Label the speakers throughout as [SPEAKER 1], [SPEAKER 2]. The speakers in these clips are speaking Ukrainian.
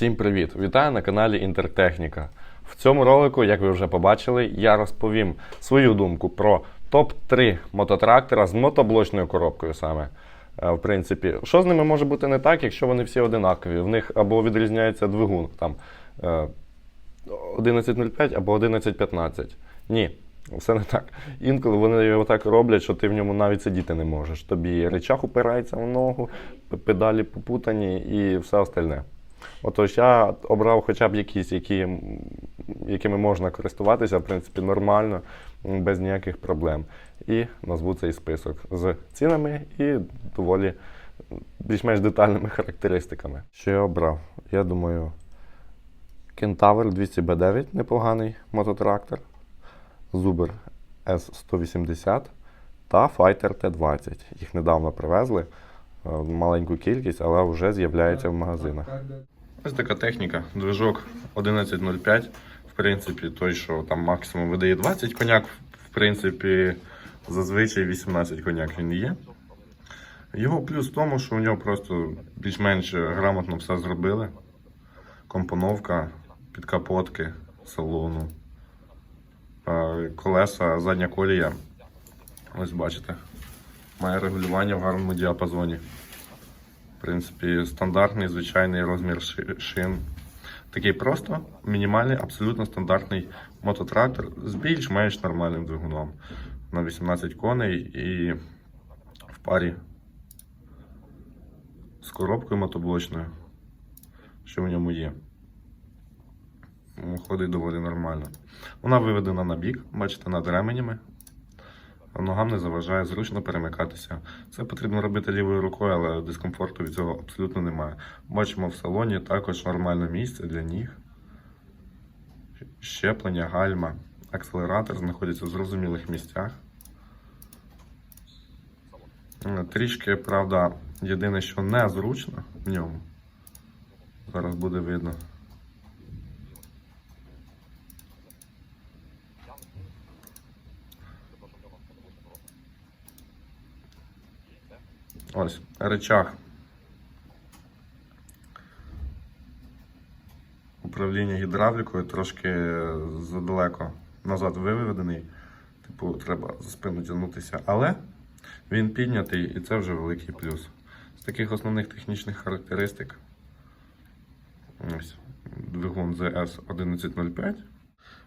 [SPEAKER 1] Всім привіт! Вітаю на каналі Інтертехніка. В цьому ролику, як ви вже побачили, я розповім свою думку про топ-3 мототрактора з мотоблочною коробкою саме. Е, В принципі, що з ними може бути не так, якщо вони всі одинакові? В них або відрізняється двигун там е, 11.05 або 11.15. Ні, все не так. Інколи вони його так роблять, що ти в ньому навіть сидіти не можеш. Тобі речах упирається в ногу, педалі попутані і все остальне. Отож, я обрав хоча б якісь, які, якими можна користуватися, в принципі, нормально, без ніяких проблем. І назву цей список з цінами і доволі більш-менш детальними характеристиками. Що я обрав? Я думаю, Кентавр 200B9 непоганий мототрактор, Зубер S180 та Fighter T20. Їх недавно привезли. Е, Маленьку кількість, але вже з'являється в магазинах. Ось така техніка. Движок 11.05. В принципі, той, що там максимум видає 20 коняк, в принципі, зазвичай 18 коняк він є. Його плюс в тому, що у нього просто більш-менш грамотно все зробили. Компоновка, підкапотки, салону, е, колеса, задня колія. Ось бачите. Має регулювання в гарному діапазоні. В принципі, стандартний звичайний розмір шин. Такий просто мінімальний, абсолютно стандартний мототрактор з більш-менш нормальним двигуном на 18 коней і в парі з коробкою мотоблочною, що в ньому є. Ходить доволі нормально. Вона виведена на бік, бачите, над ременями. Ногам не заважає зручно перемикатися. Це потрібно робити лівою рукою, але дискомфорту від цього абсолютно немає. Бачимо в салоні також нормальне місце для ніг. Щеплення, гальма, акселератор знаходяться в зрозумілих місцях. Трішки, правда, єдине, що незручно в ньому. Зараз буде видно. Ось речах. Управління гідравлікою трошки задалеко назад виведений. Типу, треба за спину тягнутися. Але він піднятий і це вже великий плюс. З таких основних технічних характеристик. Ось двигун ZS 1105.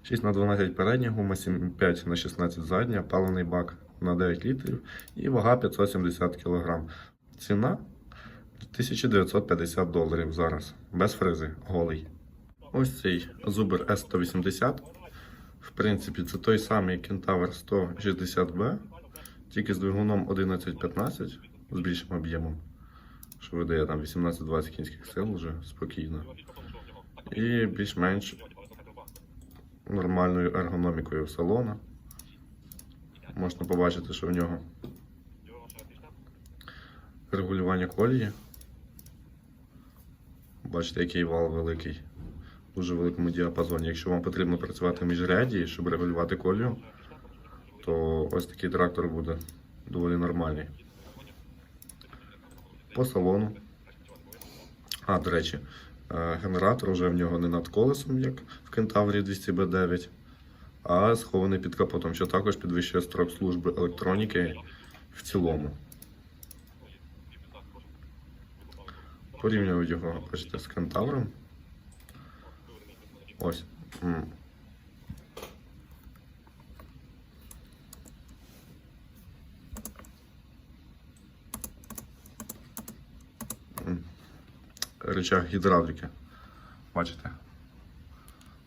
[SPEAKER 1] 6 на 12 передня, гума 7,5 на 16 задня, паливний бак на 9 літрів і вага 570 кг. Ціна 1950 доларів зараз, без фризи, голий. Ось цей Zuber S180. В принципі, це той самий Kentaur 160B, тільки з двигуном 1115 з більшим об'ємом, що видає там 18-20 кінських сил вже спокійно. І більш-менш нормальною ергономікою салона. Можна побачити, що в нього регулювання колії. Бачите, який вал великий. Дуже великому діапазоні. Якщо вам потрібно працювати в міжряді, щоб регулювати колію, то ось такий трактор буде доволі нормальний. По салону. А, до речі, е, генератор вже в нього не над колесом, як в Кентаврі 200B9, а схований під капотом, що також підвищує строк служби електроніки в цілому. Порівнюю його, бачите, з Кентавром. Ось. М. Гідравліки. Бачите?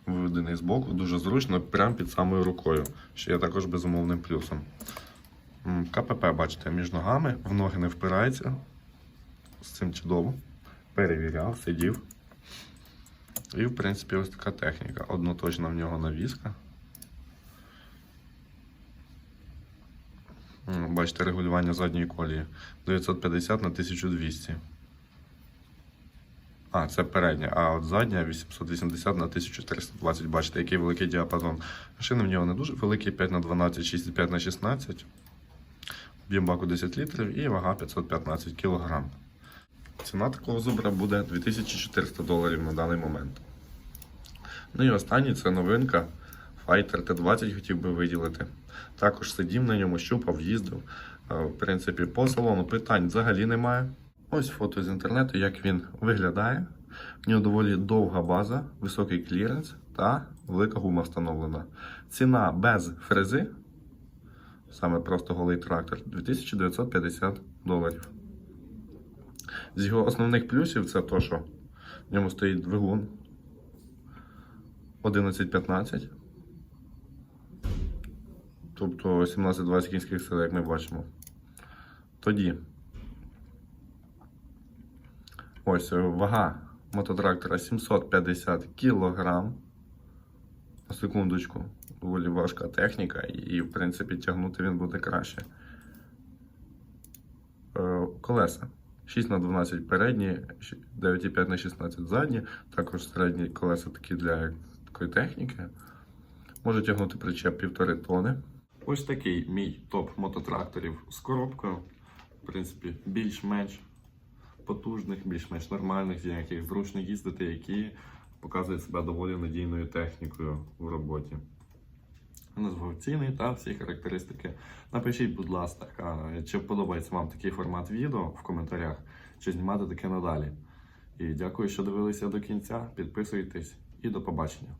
[SPEAKER 1] Виведений з боку, дуже зручно, прямо під самою рукою, що є також безумовним плюсом. КПП, бачите, між ногами, в ноги не впирається. З цим чудово. Перевіряв, сидів. І, в принципі, ось така техніка. Одноточна в нього навіска. Бачите, регулювання задньої колії 950 на 1200. А, це передня, а от задня 880 на 1320. Бачите, який великий діапазон. Шини в нього не дуже великі, 5 на 12, 6,5 на 16. Об'єм баку 10 літрів і вага 515 кг. Ціна такого зубра буде 2400 доларів на даний момент. Ну і останній це новинка Fighter T20 хотів би виділити. Також сидів на ньому, щупав, їздив. Е, В принципі, по салону питань взагалі немає. Ось фото з інтернету, як він виглядає. В нього доволі довга база, високий кліренс та велика гума встановлена. Ціна без фрези, саме просто голий трактор, 2950 доларів. З його основних плюсів це то, що в ньому стоїть двигун 11-15. Тобто 17-20 кінських сил, як ми бачимо. Тоді. Ось вага мототрактора 750 кг. На секундочку. Доволі важка техніка, і, в принципі, тягнути він буде краще. Е, Колеса 6 на 12 передні, 9,5 на 16 задні. Також середні колеса такі для такої техніки. Може тягнути причеп 1,5 тони. Ось такий мій топ мототракторів з коробкою. В принципі, більш-менш потужних, більш-менш нормальних, з яких зручно їздити, які показують себе доволі надійною технікою в роботі. Назвав ціни та всі характеристики. Напишіть, будь ласка, чи подобається вам такий формат відео в коментарях, чи знімати таке надалі. І дякую, що дивилися до кінця. Підписуйтесь і до побачення.